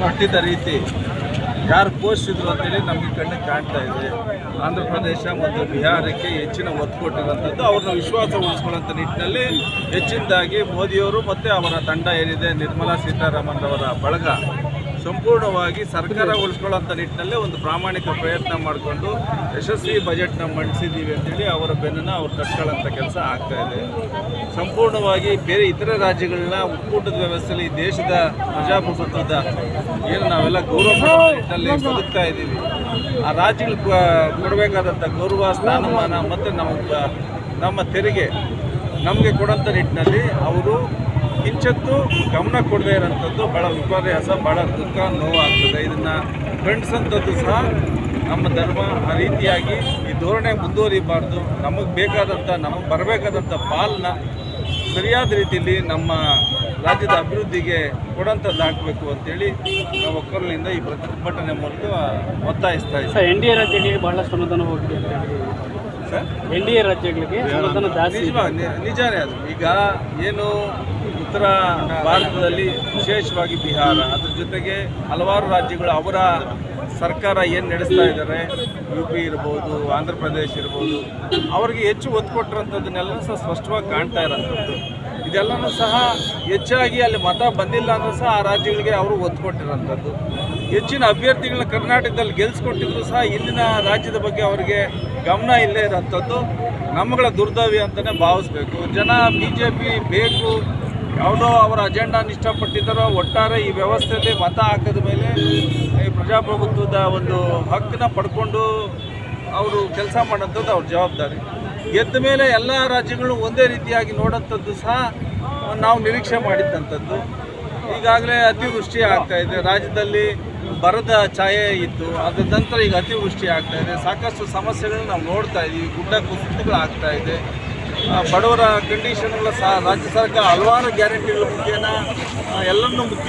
ಕೊಟ್ಟಿದ್ದ ರೀತಿ ಯಾರು ಪೋಷಿಸಿದ್ರು ಅಂತೇಳಿ ನಮಗೆ ಕಣ್ಣು ಕಾಣ್ತಾ ಇದೆ. ಆಂಧ್ರ ಪ್ರದೇಶ ಮತ್ತು ಬಿಹಾರಕ್ಕೆ ಹೆಚ್ಚಿನ ಒತ್ತು ಕೊಟ್ಟಿರುವಂಥದ್ದು. ಅವ್ರನ್ನ ವಿಶ್ವಾಸ ಉಳಿಸ್ಕೊಳ್ಳೋಂಥ ನಿಟ್ಟಿನಲ್ಲಿ ಹೆಚ್ಚಿನದಾಗಿ ಮೋದಿಯವರು ಮತ್ತು ಅವರ ತಂಡ ಏನಿದೆ ನಿರ್ಮಲಾ ಸೀತಾರಾಮನ್ ಅವರ ಬಳಗ. ಸಂಪೂರ್ಣವಾಗಿ ಸರ್ಕಾರ ಉಳಿಸ್ಕೊಳ್ಳೋಂಥ ನಿಟ್ಟಿನಲ್ಲೇ ಒಂದು ಪ್ರಾಮಾಣಿಕ ಪ್ರಯತ್ನ ಮಾಡಿಕೊಂಡು ಯಶಸ್ವಿ ಬಜೆಟ್ನ ಮಂಡಿಸಿದ್ದೀವಿ ಅಂತೇಳಿ ಅವರ ಬೆನ್ನನ್ನು ಅವ್ರು ತಟ್ಕೊಳ್ಳೋಂಥ ಕೆಲಸ ಆಗ್ತಾ ಇದೆ. ಸಂಪೂರ್ಣವಾಗಿ ಬೇರೆ ಇತರ ರಾಜ್ಯಗಳನ್ನ ಒಕ್ಕೂಟದ ವ್ಯವಸ್ಥೆಯಲ್ಲಿ ದೇಶದ ಪ್ರಜಾಪ್ರಭುತ್ವದ ಏನು ನಾವೆಲ್ಲ ಗೌರವ ನಿಟ್ಟಿನಲ್ಲಿ ಬದುಕ್ತಾ ಇದ್ದೀವಿ. ಆ ರಾಜ್ಯಗಳು ಕೊಡಬೇಕಾದಂಥ ಗೌರವ, ಸ್ಥಾನಮಾನ ಮತ್ತು ನಮ್ಮ ನಮ್ಮ ತೆರಿಗೆ ನಮಗೆ ಕೊಡೋಂಥ ನಿಟ್ಟಿನಲ್ಲಿ ಅವರು ಕಿಂಚತ್ತು ಗಮನ ಕೊಡದೇ ಇರೋಂಥದ್ದು ಭಾಳ ವಿಪರ್ಯಾಸ ಭಾಳ ದುಃಖ, ನೋವಾಗ್ತದೆ. ಇದನ್ನು ಖಂಡಿಸಂಥದ್ದು ಸಹ ನಮ್ಮ ಧರ್ಮ ಆ ರೀತಿಯಾಗಿ ಈ ಧೋರಣೆ ಮುಂದುವರಿಬಾರ್ದು. ನಮಗೆ ಬೇಕಾದಂಥ, ನಮಗೆ ಬರಬೇಕಾದಂಥ ಪಾಲನ್ನ ಸರಿಯಾದ ರೀತಿಯಲ್ಲಿ ನಮ್ಮ ರಾಜ್ಯದ ಅಭಿವೃದ್ಧಿಗೆ ಕೊಡೋಂಥದ್ದು ಹಾಕಬೇಕು ಅಂತೇಳಿ ನಾವು ಒಕ್ಕಲಿನಿಂದ ಈ ಪ್ರತಿಭಟನೆ ಮೂಲಕ ಒತ್ತಾಯಿಸ್ತಾ ಇದ್ದೀವಿ. ಎನ್ ಡಿ ಎ ರಾಜ್ಯಗಳಿಗೆ ಬಹಳಷ್ಟು ಅನುದಾನ ಹೋಗಿದೆ ಎನ್ ಡಿ ಎ ರಾಜ್ಯಗಳಿಗೆ. ನಿಜಾನೇ ಅದು ಈಗ ಏನು ಉತ್ತರ ಭಾರತದಲ್ಲಿ ವಿಶೇಷವಾಗಿ ಬಿಹಾರ ಅದ್ರ ಜೊತೆಗೆ ಹಲವಾರು ರಾಜ್ಯಗಳು ಅವರ ಸರ್ಕಾರ ಏನು ನಡೆಸ್ತಾ ಇದ್ದಾರೆ ಯು ಪಿ ಇರ್ಬೋದು ಆಂಧ್ರ ಪ್ರದೇಶ ಇರ್ಬೋದು ಅವ್ರಿಗೆ ಹೆಚ್ಚು ಒತ್ತು ಕೊಟ್ಟಿರೋಂಥದ್ದನ್ನೆಲ್ಲ ಸಹ ಸ್ಪಷ್ಟವಾಗಿ ಕಾಣ್ತಾ ಇರೋಂಥದ್ದು. ಇದೆಲ್ಲನೂ ಸಹ ಹೆಚ್ಚಾಗಿ ಅಲ್ಲಿ ಮತ ಬಂದಿಲ್ಲ ಅಂದ್ರೆ ಸಹ ಆ ರಾಜ್ಯಗಳಿಗೆ ಅವರು ಒತ್ತು ಕೊಟ್ಟಿರೋಂಥದ್ದು. ಹೆಚ್ಚಿನ ಅಭ್ಯರ್ಥಿಗಳನ್ನ ಕರ್ನಾಟಕದಲ್ಲಿ ಗೆಲ್ಸ್ಕೊಟ್ಟಿದ್ರು ಸಹ ಇಲ್ಲಿನ ರಾಜ್ಯದ ಬಗ್ಗೆ ಅವರಿಗೆ ಗಮನ ಇಲ್ಲೇ ಇರೋಂಥದ್ದು ನಮ್ಮಗಳ ದುರ್ದವ್ಯ ಅಂತಲೇ ಭಾವಿಸ್ಬೇಕು. ಜನ ಬಿ ಜೆ ಪಿ ಬೇಕು, ಯಾವುದೋ ಅವರ ಅಜೆಂಡಾನ ಇಷ್ಟಪಟ್ಟಿದ್ದಾರೋ, ಒಟ್ಟಾರೆ ಈ ವ್ಯವಸ್ಥೆಯಲ್ಲಿ ಮತ ಹಾಕಿದ ಮೇಲೆ ಈ ಪ್ರಜಾಪ್ರಭುತ್ವದ ಒಂದು ಹಕ್ಕನ್ನ ಪಡ್ಕೊಂಡು ಅವರು ಕೆಲಸ ಮಾಡೋಂಥದ್ದು ಅವ್ರ ಜವಾಬ್ದಾರಿ. ಗೆದ್ದ ಮೇಲೆ ಎಲ್ಲ ರಾಜ್ಯಗಳು ಒಂದೇ ರೀತಿಯಾಗಿ ನೋಡೋಂಥದ್ದು ಸಹ ನಾವು ನಿರೀಕ್ಷೆ ಮಾಡಿದ್ದಂಥದ್ದು ಈಗಾಗಲೇ ಅತಿವೃಷ್ಟಿ ಆಗ್ತಾ ಇದೆ. ರಾಜ್ಯದಲ್ಲಿ ಬರದ ಛಾಯೆ ಇತ್ತು, ಅದ್ರ ನಂತರ ಈಗ ಅತಿವೃಷ್ಟಿ ಆಗ್ತಾ ಇದೆ. ಸಾಕಷ್ಟು ಸಮಸ್ಯೆಗಳನ್ನ ನಾವು ನೋಡ್ತಾ ಇದ್ದೀವಿ ಗುಡ್ಡ ಕುಸಿತಗಳು ಆಗ್ತಾ ಇದೆ. ಬಡವರ ಕಂಡೀಷನ್ಗಳ ಸಹ ರಾಜ್ಯ ಸರ್ಕಾರ ಹಲವಾರು ಗ್ಯಾರಂಟಿಗಳ ಮುಖ್ಯನ ಎಲ್ಲರನ್ನೂ ಮುಖ್ಯ